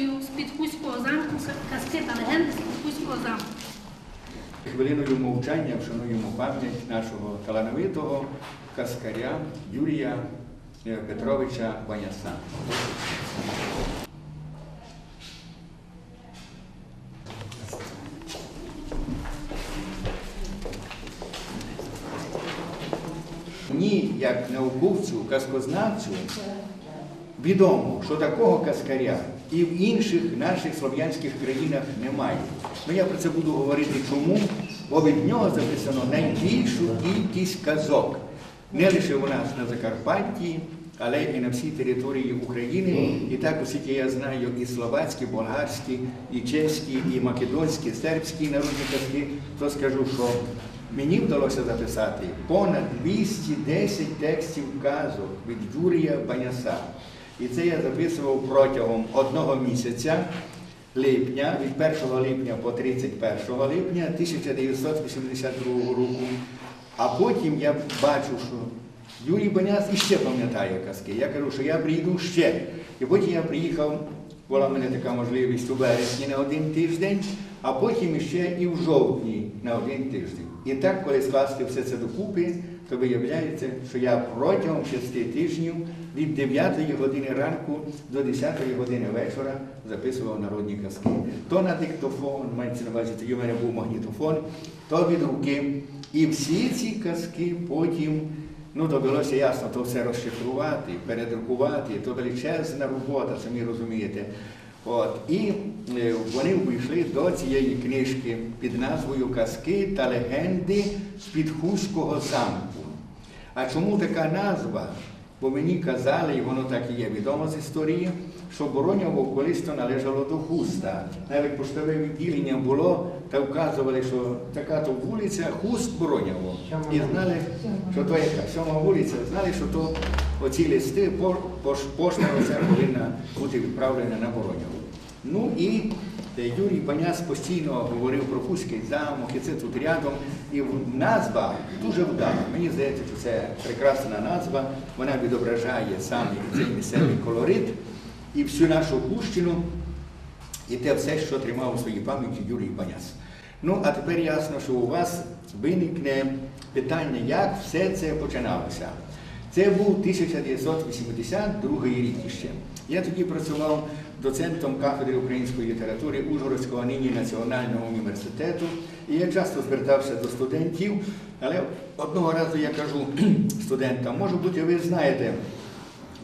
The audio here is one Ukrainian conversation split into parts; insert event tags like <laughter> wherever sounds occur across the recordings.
Васильовича Хланти під назвою З-під Хуського замку казки та легенди з-під Хуського замку. Хвилиною мовчання вшануємо пам'ять нашого талановитого каскаря Юрія е, Петровича Ваняса. Мені, як науковцю, казкознавцю, відомо, що такого каскаря і в інших наших слов'янських країнах немає. Ну я про це буду говорити чому, бо від нього записано найбільшу кількість казок. Не лише у нас на Закарпатті, але і на всій території України. І так, оскільки я знаю і словацькі, і болгарські, і чеські, і македонські, і сербські народні казки, то скажу, що мені вдалося записати понад 210 текстів казок від Юрія Баняса. І це я записував протягом одного місяця липня, від 1 липня по 31 липня 1982 року. А потім я бачу, що Юрій Баняс іще пам'ятає казки. Я кажу, що я прийду ще. І потім я приїхав, була в мене така можливість у вересні на один тиждень, а потім ще і в жовтні на один тиждень. І так, коли скласти все це докупи, то виявляється, що я протягом шести тижнів від 9 години ранку до 10 години вечора записував народні казки. То на диктофон, мається на увазі, тоді в мене був магнітофон, то від руки. І всі ці казки потім, ну довелося ясно, то все розшифрувати, передрукувати, то величезна робота, самі розумієте. От, і е, вони вийшли до цієї книжки під назвою Казки та легенди з під Хуського замку. А чому така назва? Бо мені казали, і воно так і є відомо з історії, що Бороньово колись то належало до Хуста. Навіть поштове відділення було та вказували, що така то вулиця Хуст Бороньово. І знали, що то яка сьома вулиця, знали, що то оці листи пошта оця повинна бути відправлена на Бороньово. Ну і Юрій Баняс постійно говорив про Хуський замок, і це тут рядом. І назва дуже вдала. Мені здається, що це прекрасна назва. Вона відображає саме цей місцевий колорит і всю нашу Хущину, і те все, що тримав у своїй пам'яті Юрій Баняс. Ну, а тепер ясно, що у вас виникне питання, як все це починалося. Це був 1982 рік іще. Я тоді працював доцентом кафедри української літератури Ужгородського нині Національного університету. І я часто звертався до студентів, але одного разу я кажу <clears throat> студентам, може бути, ви знаєте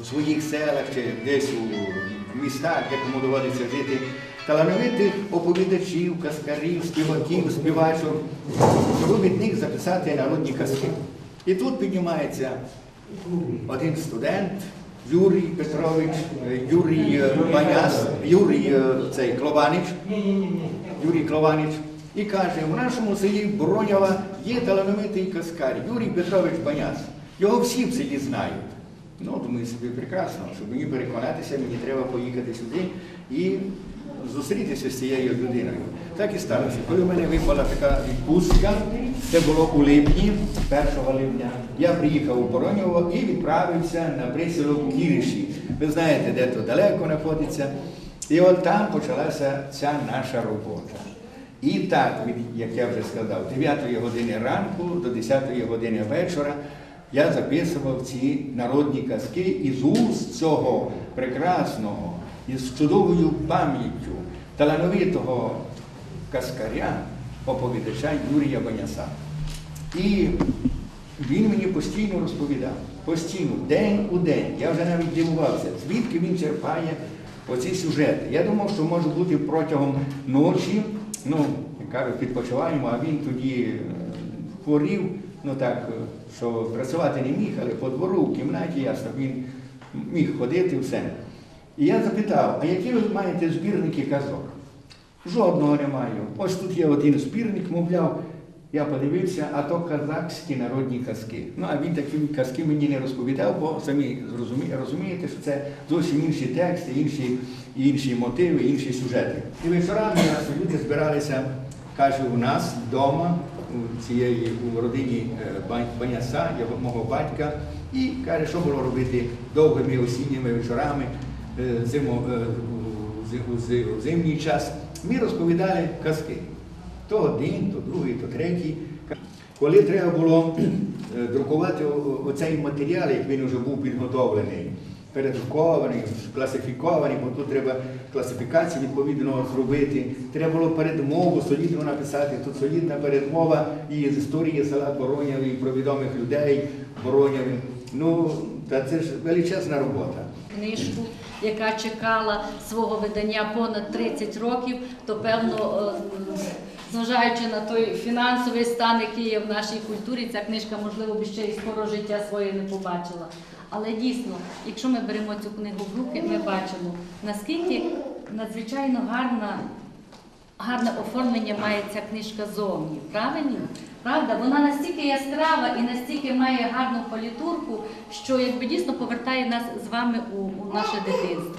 у своїх селах чи десь у містах, де кому доводиться жити, талановитих оповідачів, каскарів, співаків, співачок, щоб від них записати народні казки. І тут піднімається один студент, Юрій Петрович, е, Юрій е, Баняс, Юрій е, цей Клованич, Юрій Клобанич. і каже, в нашому селі Бронява є талановитий каскар Юрій Петрович Баняс. Його всі в селі знають. Ну, думаю собі прекрасно, щоб мені переконатися, мені треба поїхати сюди і зустрітися з цією людиною. Так і сталося. Коли в мене випала така відпустка, це було у липні, 1 липня, я приїхав у Бороньово і відправився на присілок Кіриші. Ви знаєте, де то далеко знаходиться. І от там почалася ця наша робота. І так, як я вже сказав, 9 години ранку до 10 години вечора я записував ці народні казки із уст цього прекрасного, із чудовою пам'яттю талановитого каскаря, оповідача Юрія Баняса. І він мені постійно розповідав, постійно, день у день. Я вже навіть дивувався, звідки він черпає оці сюжети. Я думав, що може бути протягом ночі, ну, кажуть, відпочиваємо, а він тоді е, хворів, ну так, е, що працювати не міг, але по двору, в кімнаті, ясно, він міг ходити все. І я запитав, а які ви маєте збірники казок? Жодного не маю. Ось тут є один збірник, мовляв, я подивився, а то казахські народні казки. Ну, а він такі казки мені не розповідав, бо самі розумієте, що це зовсім інші тексти, інші, інші мотиви, інші сюжети. І вечорами люди збиралися, каже, у нас вдома, у цієї у родині е, Баняса, мого батька, і каже, що було робити довгими осінніми вечорами. Е, зимо, е, у зи- у зи- у зимній час, ми розповідали казки. То один, то другий, то третій. Коли треба було е, друкувати оцей матеріал, як він вже був підготовлений, передрукований, класифікований, бо тут треба класифікацію відповідно зробити. Треба було передмову солідно написати. Тут солідна передмова і з історії села Бороняві, про відомих людей Бороняві. Ну, та це ж величезна робота. книжку, яка чекала свого видання понад 30 років, то певно, е, зважаючи на той фінансовий стан, який є в нашій культурі, ця книжка, можливо, б ще і скоро життя своє не побачила. Але дійсно, якщо ми беремо цю книгу в руки, ми бачимо, наскільки надзвичайно гарна гарне оформлення має ця книжка зовні. Правильно? Правда? Вона настільки яскрава і настільки має гарну політурку, що якби дійсно повертає нас з вами у, у наше дитинство.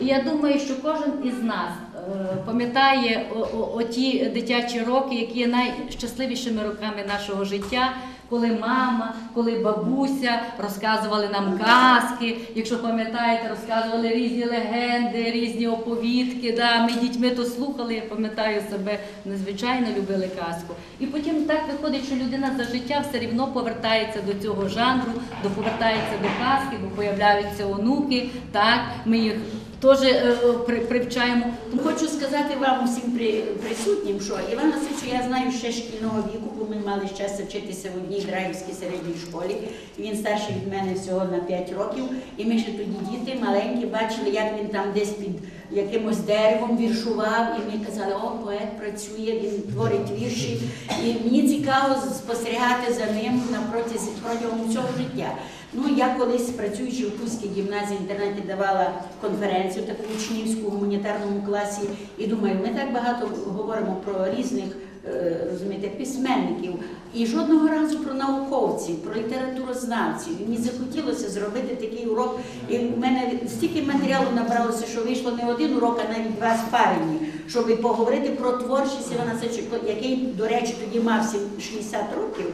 І я думаю, що кожен із нас е, пам'ятає оті дитячі роки, які є найщасливішими роками нашого життя. Коли мама, коли бабуся розказували нам казки, якщо пам'ятаєте, розказували різні легенди, різні оповідки. Да, ми дітьми то слухали, я пам'ятаю себе, надзвичайно любили казку. І потім так виходить, що людина за життя все рівно повертається до цього жанру, повертається до казки, бо появляються онуки. Так, ми їх теж е, при- привчаємо. Хочу сказати вам усім при- присутнім, що Іван Васильович я знаю ще шкільного віку, бо ми мали щастя вчитися в одній драйвській середній школі. Він старший від мене всього на 5 років. І ми ще тоді діти маленькі бачили, як він там десь під якимось деревом віршував. І ми казали, о, поет працює, він творить вірші. І мені цікаво спостерігати за ним протягом всього життя. Ну, я колись працюючи в Тузькій гімназії інтернеті давала конференцію таку учнівську в гуманітарному класі. І думаю, ми так багато говоримо про різних е, розумієте, письменників і жодного разу про науковців, про літературознавців. Мені захотілося зробити такий урок. І в мене стільки матеріалу набралося, що вийшло не один урок, а навіть два спарені, щоб поговорити про творчість Івана Сачука, який, до речі, тоді мав сім- 60 років.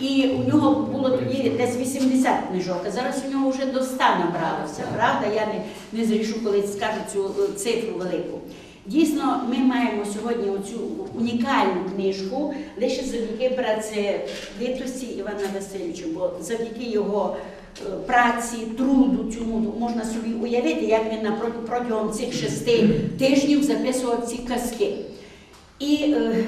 І у нього було тоді десь 80 книжок, а зараз у нього вже до 100 набралося. Правда, я не, не зрішу, коли скажу цю е, цифру велику. Дійсно, ми маємо сьогодні оцю унікальну книжку лише завдяки працевитості Івана Васильовича, бо завдяки його праці, труду цьому можна собі уявити, як він протягом цих шести тижнів записував ці казки. І е,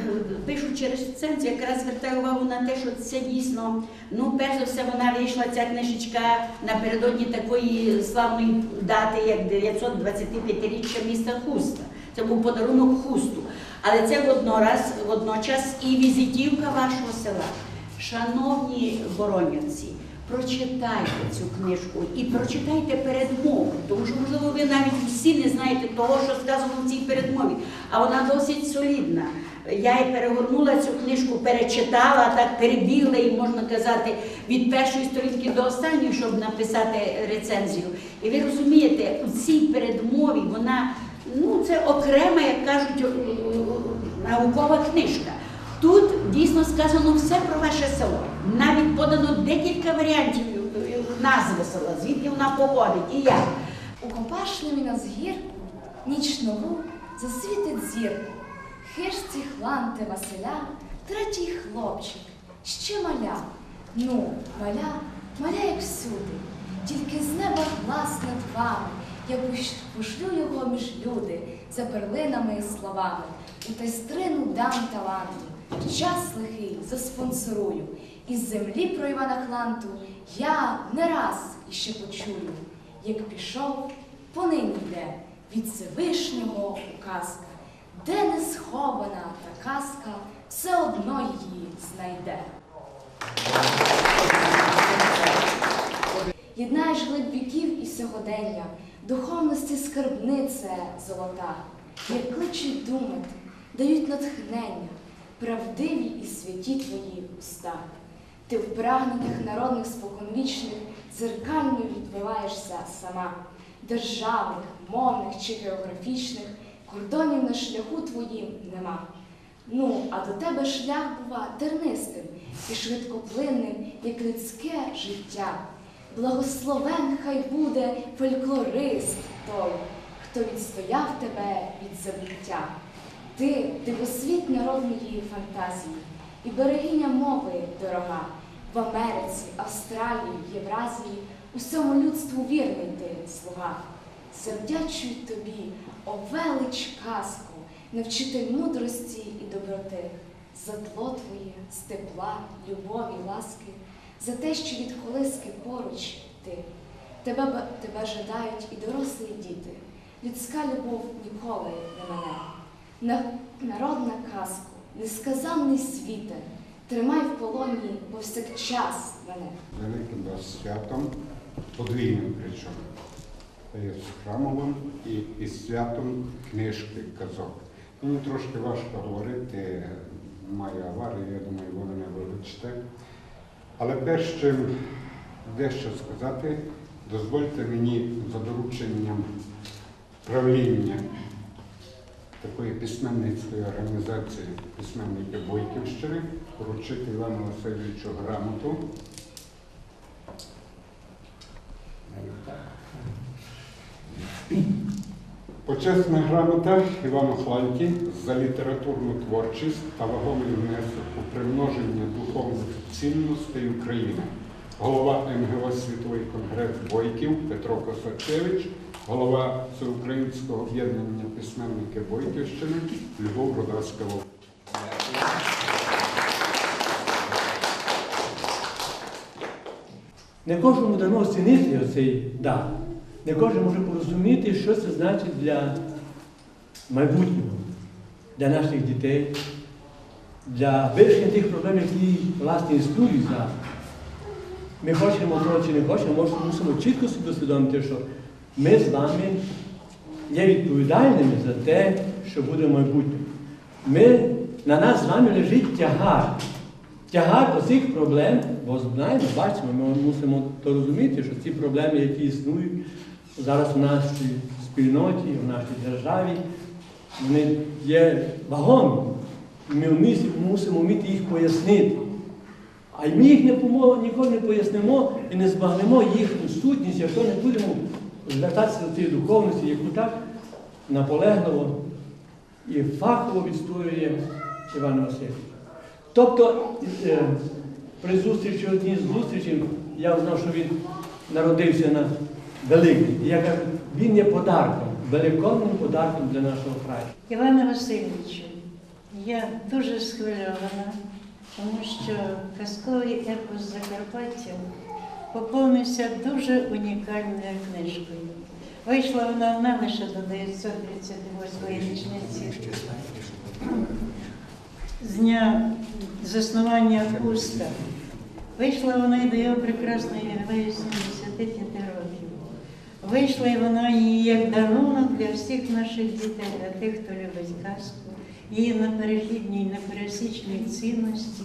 пишу через це, якраз звертаю увагу на те, що це дійсно, ну, перш за все, вона вийшла ця книжечка напередодні такої славної дати, як 925-річчя міста Хуста. Це був подарунок хусту. Але це воднораз, водночас і візитівка вашого села. Шановні боронівці, прочитайте цю книжку і прочитайте передмову, тому що, можливо, ви навіть всі не знаєте того, що сказано в цій передмові, а вона досить солідна. Я і перегорнула цю книжку, перечитала, так перебігла і можна казати від першої сторінки до останньої, щоб написати рецензію. І ви розумієте, у цій передмові вона ну це окрема, як кажуть, наукова книжка. Тут дійсно сказано все про ваше село. Навіть подано декілька варіантів назви села, звідки вона походить і як. У компашливі на згірку, ніч нову, засвітить зірку. Хижці хланти Василя, третій хлопчик, ще маля. Ну, маля, маля як всюди, тільки з неба глас над вами. Я пошлю його між люди за перлинами і словами. У тайстрину дам таланту, час лихий заспонсорую. Із землі про Івана Хланту я не раз іще почую, як пішов, понині йде від Всевишнього указка, де не схована та казка, все одно її знайде. Єднаєш глиб віків і сьогодення, духовності скарбнице золота, як кличуть думати, дають натхнення, правдиві і святі твої уста. Ти в прагненнях народних споконвічних дзеркально відбиваєшся сама, державних, мовних чи географічних кордонів на шляху твоїм нема. Ну, а до тебе шлях бува тернистим і швидкоплинним, як людське життя. Благословен хай буде фольклорист, той, хто відстояв тебе від забуття. Ти дивосвіт народної фантазії і берегиня мови дорога. В Америці, Австралії, Євразії усьому людству вірний ти слуга. Завдячую тобі, о велич казку, навчитель мудрості і доброти, за тло твоє, з тепла, любові, ласки, за те, що від колиски поруч ти. Тебе, тебе жадають і дорослі діти. Людська любов ніколи народна казку, несказанний світе, тримай в полоні повсякчас мене. великим вас святом, подвійним причому. З храмовим і із святом книжки казок. Мені трошки важко говорити, маю аварію, я думаю, ви мене вибачте. Але перш чим дещо сказати, дозвольте мені за дорученням правління такої письменницької організації письменники Бойківщини вручити Івану Васильовичу грамоту Почесна грамота Івану Хланті за літературну творчість та вагомий внесок у примноження духовних цінностей України. Голова МГО Світовий конгрес Бойків Петро Косачевич, голова Всеукраїнського об'єднання письменники Бойківщини Любов Рудацька. Не кожному дано оцінити оцей дар. Не кожен може порозуміти, що це значить для майбутнього, для наших дітей, для вирішення тих проблем, які власне існують зараз. Ми хочемо того чи не хочемо, мусимо чітко собі усвідомити, що ми з вами є відповідальними за те, що буде в майбутньому. Ми, на нас з вами лежить тягар. Тягар оцих проблем, бо знаємо, бачимо, ми мусимо то розуміти, що ці проблеми, які існують зараз у нашій спільноті, у нашій державі, вони є вагомі. Ми мусимо вміти їх пояснити. А ми їх не ніколи не пояснимо і не збагнемо їхню сутність, якщо не будемо звертатися до цієї духовності, яку так наполегливо і фахово відстоює Іван Васильович. Тобто е, при зустрічі одній з зустрічей я узнав, що він народився на Великдень. Я кажу, він є подарком, великодним подарком для нашого краю. Іване Васильовичу, я дуже схвильована, тому що казковий епос Закарпаття поповнився дуже унікальною книжкою. Вийшла вона одна лише до 938-ї річниці з дня заснування Куста. Вийшла вона і до його прекрасної ювілею 75 років. Вийшла і вона її як дарунок для всіх наших дітей, для тих, хто любить казку, її неперехідні і непересічні цінності.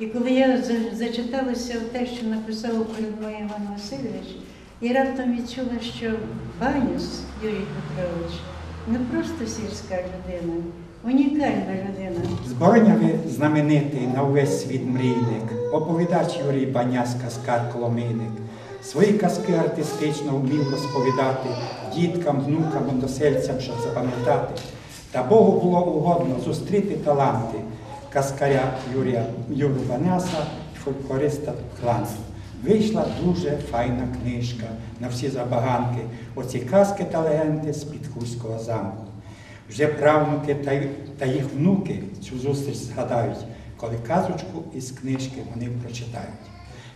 І коли я зачиталася в те, що написав перед мною Іван Васильович, і раптом відчула, що Банюс Юрій Петрович не просто сільська людина, унікальна людина. Зборняви знаменитий на увесь світ мрійник, оповідач Юрій Баняс Каскар Коломийник. Свої казки артистично вмів розповідати діткам, внукам, односельцям, щоб запам'ятати. Та Богу було угодно зустріти таланти Юрія Юру Баняса і фольклориста Хланця. Вийшла дуже файна книжка на всі забаганки. Оці казки та легенди з Підхузького замку. Вже правнуки та, та їх внуки цю зустріч згадають, коли казочку із книжки вони прочитають.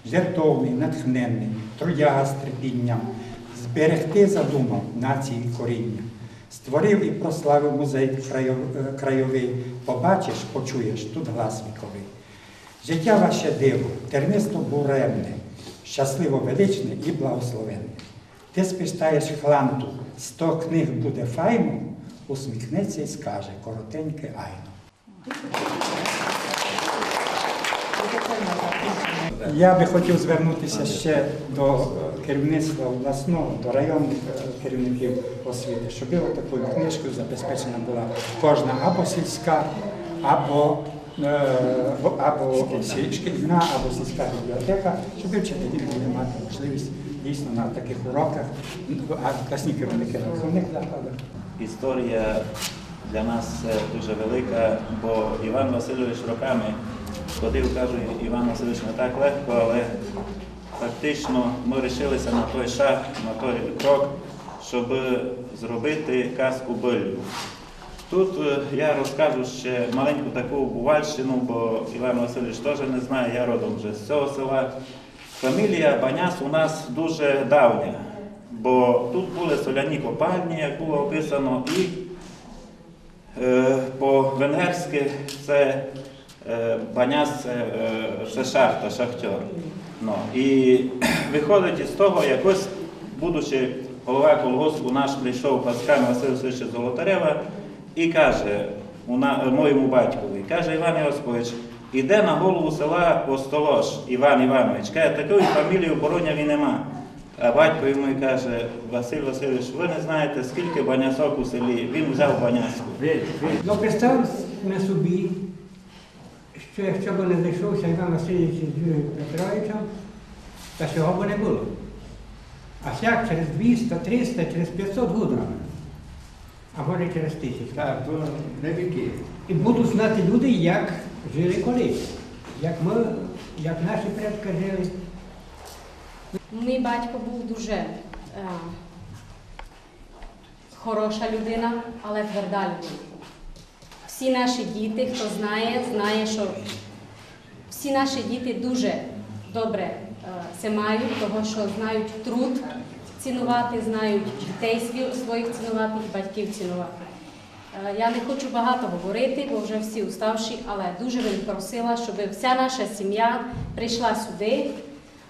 Жертовний, натхненний, трудяга з терпінням, зберегти задумав нації коріння. Створив і прославив музей е, крайовий. Побачиш, почуєш, тут глас віковий. Життя ваше диво, тернисто буремне, щасливо величне і благословенне. Ти спитаєш хланту, сто книг буде файно, усміхнеться і скаже коротеньке айно. Я би хотів звернутися ще до керівництва обласного, до районних е, керівників освіти, щоб такою книжкою забезпечена була кожна або сільська, або е, або шкільна, або сільська бібліотека, щоб вчителі могли мати можливість дійсно на таких уроках, а класні керівники виховних закладах. Історія для нас е, дуже велика, бо Іван Васильович роками ходив, кажу, Іван Васильович не так легко, але фактично ми вирішилися на той шаг, на той крок, щоб зробити казку Биллю. Тут е, я розкажу ще маленьку таку бувальщину, бо Іван Васильович теж не знає, я родом вже з цього села. Фамілія Баняс у нас дуже давня, бо тут були соляні копальні, як було описано, і е, по-венгерськи це Баняс це, е, шахта, шахтер. Ну, і <clears throat> виходить із того, якось, будучи голова колгоспу, наш прийшов Василь Васильович Золотарева і каже на, моєму батькові, каже Іван Йосипович, іде на голову села Остолош Іван Іванович. Каже, такої фамілії у Бороняві нема. А батько йому і каже, Василь Васильович, ви не знаєте, скільки банясок у селі. Він взяв баняску. Ну, представ на собі, що якщо б не зайшовся Іван Васильович з Юрієм Петровичем, то цього б не було. А сяк через 200, 300, через 500 годин, а може через тисячу. Так, то не віки. І будуть знати люди, як жили колись, як ми, як наші предки жили. Мій батько був дуже е, хороша людина, але тверда людина. Всі наші діти, хто знає, знає, що всі наші діти дуже добре е, це мають, того що знають труд цінувати, знають дітей своїх цінувати і батьків цінувати. Е, Я не хочу багато говорити, бо вже всі уставші, але дуже би просила, щоб вся наша сім'я прийшла сюди,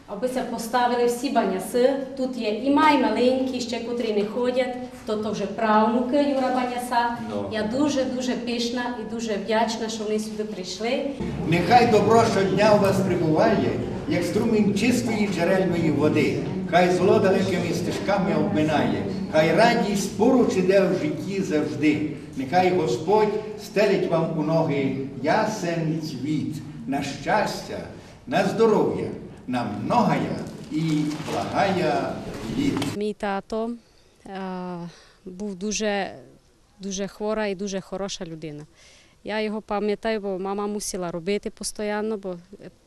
аби це поставили всі баняси. Тут є і май маленькі, ще котрі не ходять, то, то вже правнуки Юра Баняса. Я дуже дуже пишна і дуже вдячна, що вони сюди прийшли. Нехай добро щодня у вас прибуває, як струмінь чистої джерельної води. Хай зло далекими стежками обминає, хай радість поруч іде в житті завжди. Нехай Господь стелить вам у ноги ясен цвіт на щастя, на здоров'я, на многая і благая літ. Мій тато був дуже, дуже хвора і дуже хороша людина. Я його пам'ятаю, бо мама мусила робити постійно, бо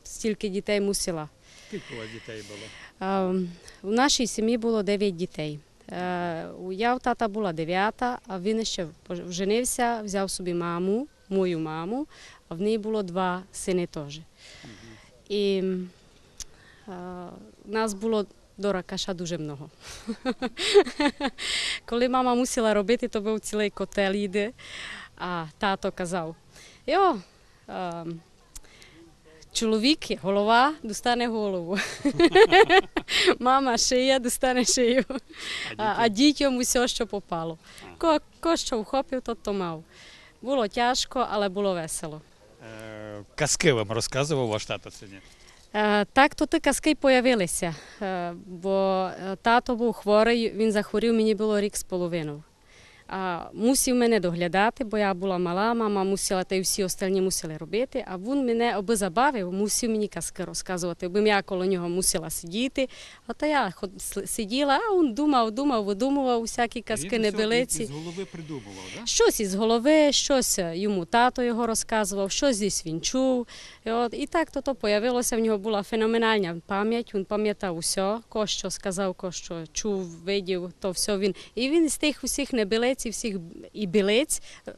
стільки дітей мусила. Скільки у вас дітей було? Е, В нашій сім'ї було 9 дітей. Е, Я у тата була дев'ята, а він ще вженився, взяв собі маму, мою маму, а в неї було два сини теж. І е, нас було до ракаша дуже много. <laughs> Коли мама мусила робити, то був цілий котел їде, а тато казав, йо, чоловік, голова, достане голову. Мама шия, достане шию. А, а дітям усе, що попало. Ко, ко що вхопив, то то мав. Було тяжко, але було весело. Казки вам розказував ваш тато сьогодні. Е, Так, то ті казки появилися, е, бо е, тато був хворий, він захворів, мені було рік з половиною. А мусив мене доглядати, бо я була мала, мама мусила, та й всі остальні мусили робити. А він мене аби забавив, мусив мені казки розказувати, аби я коло нього мусила сидіти. А то я сиділа, а він думав, думав, видумував усякі казки небелиці. З голови придумував, так? Щось із голови, щось йому тато його розказував, щось десь він чув. І, от, і так то, то появилося, в нього була феноменальна пам'ять, він пам'ятав усе, ко що сказав, ко що чув, видів, то все він. І він з тих усіх небилиць і всіх і білиць е,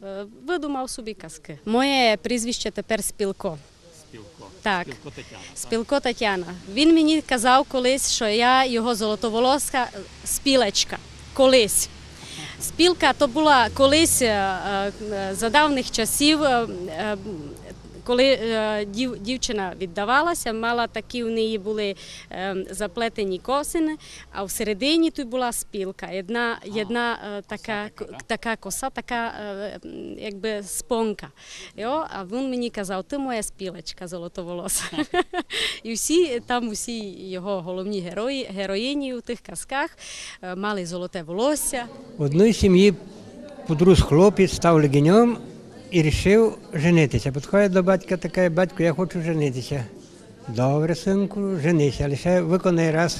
видумав собі казки. Моє прізвище тепер Спілко. Спілко. Так. Спілко Тетяна. Спілко Тетяна. Він мені казав колись, що я його золотоволоска спілечка. Колись. Спілка то була колись е, е, за давніх часів, коли е, дів, дівчина віддавалася, мала такі в неї були е, заплетені косини, а всередині тут була спілка. Одна, одна е, така, така, така коса, така якби спонка. І, о, а він мені казав, ти моя спілочка золотоволоса. І всі там усі його головні герої, героїні у тих казках мали золоте волосся. В одній сім'ї подрус хлопець став легенем, і вирішив женитися. Підходить до батька така, батько, я хочу женитися. Добре, синку, женися, лише виконай раз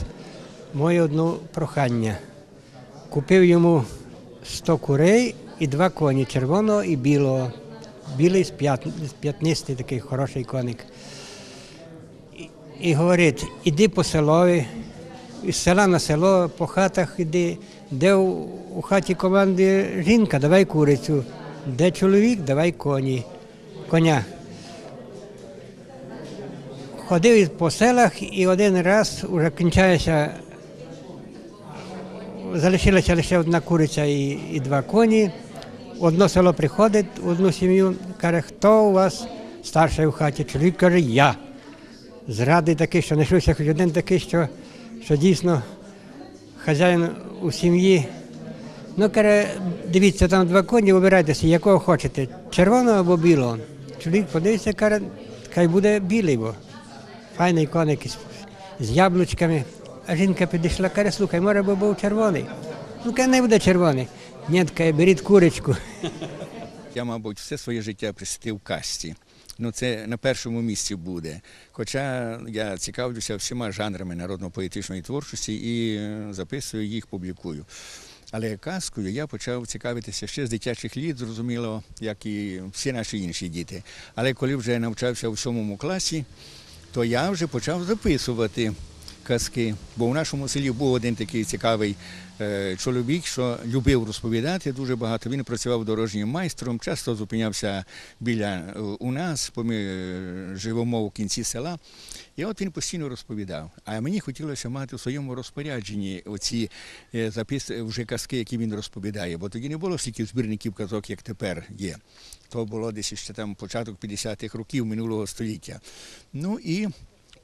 моє одне прохання. Купив йому 100 курей і два коні червоного і білого. Білий з п'ят- п'ятнистий такий хороший коник. І, і говорить, іди по селові, із села на село, по хатах іди, де у, у хаті командує жінка, давай курицю, де чоловік, давай коні, коня. Ходив по селах і один раз уже кінчається залишилася лише одна куриця і, і два коні. Одно село приходить, одну сім'ю, каже, хто у вас старший у хаті? Чоловік каже, я. Зрадий такий, що знайшовся хоч один такий, що, що дійсно хазяїн у сім'ї. Ну, каже, дивіться, там два коні, вибирайтеся, якого хочете, червоного або білого. Чоловік подивився, каже, хай буде білий, бо файний коник із, з яблучками. А жінка підійшла, каже, слухай, може би був червоний. Ну, каже, не буде червоний. Ні, каже, беріть курочку. Я, мабуть, все своє життя присвятив касті. Ну, це на першому місці буде. Хоча я цікавлюся всіма жанрами народно-поетичної творчості і е, записую їх, публікую. Але казкою я почав цікавитися ще з дитячих літ, зрозуміло, як і всі наші інші діти. Але коли вже навчався у сьомому класі, то я вже почав записувати казки. Бо в нашому селі був один такий цікавий е, чоловік, що любив розповідати дуже багато. Він працював дорожнім майстром, часто зупинявся біля е, у нас, бо ми е, живемо у кінці села. І от він постійно розповідав. А мені хотілося мати у своєму розпорядженні оці запис, вже казки, які він розповідає. Бо тоді не було стільки збірників казок, як тепер є. То було десь ще там початок 50-х років минулого століття. Ну і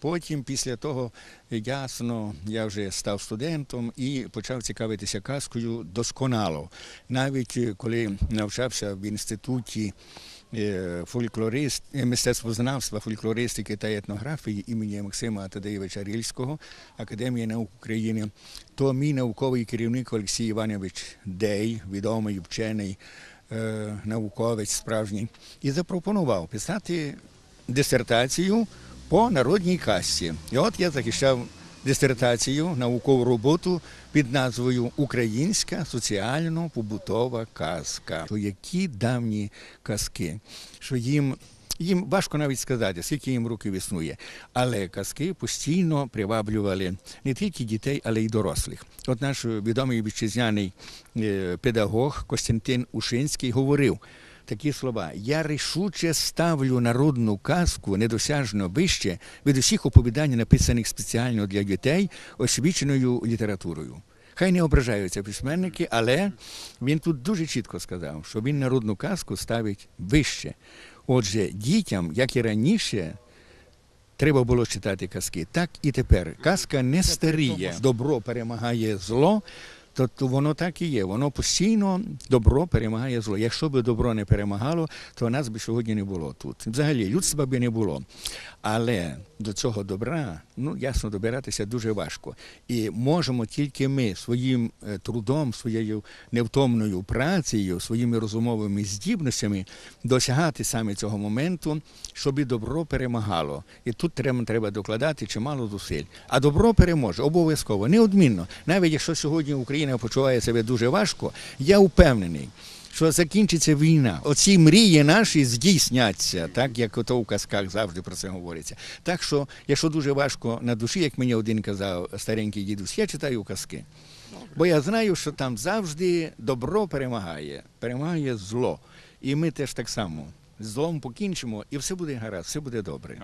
Потім, після того, ясно, я вже став студентом і почав цікавитися казкою досконало. Навіть е, коли навчався в інституті е, фольклорист, е, мистецтвознавства, фольклористики та етнографії імені Максима Тадеєвича Рильського, Академії наук України, то мій науковий керівник Олексій Іванович Дей, відомий вчений науковець справжній, і запропонував писати дисертацію по народній касті. І от я захищав дисертацію, наукову роботу під назвою Українська соціально-побутова казка. Які давні казки, що їм. Їм важко навіть сказати, скільки їм років існує. Але казки постійно приваблювали не тільки дітей, але й дорослих. От наш відомий вітчизняний е, педагог Костянтин Ушинський говорив, такі слова: я рішуче ставлю народну казку недосяжно вище від усіх оповідань, написаних спеціально для дітей, освіченою літературою. Хай не ображаються письменники, але він тут дуже чітко сказав, що він народну казку ставить вище. Отже, дітям, як і раніше, треба було читати казки. Так і тепер. Казка не старіє. Добро перемагає зло. То, то воно так і є. Воно постійно добро перемагає зло. Якщо б добро не перемагало, то нас би сьогодні не було тут. Взагалі людства би не було. Але до цього добра, ну ясно, добиратися дуже важко. І можемо тільки ми своїм е, трудом, своєю невтомною працею, своїми розумовими здібностями досягати саме цього моменту, щоб і добро перемагало. І тут треба, треба докладати чимало зусиль. А добро переможе обов'язково, неодмінно. Навіть якщо сьогодні Україна почуває себе дуже важко, я впевнений. Що закінчиться війна, оці мрії наші здійсняться, так як ото у казках завжди про це говориться. Так що, якщо дуже важко на душі, як мені один казав старенький дідусь, я читаю казки. Бо я знаю, що там завжди добро перемагає, перемагає зло. І ми теж так само з злом покінчимо, і все буде гаразд, все буде добре.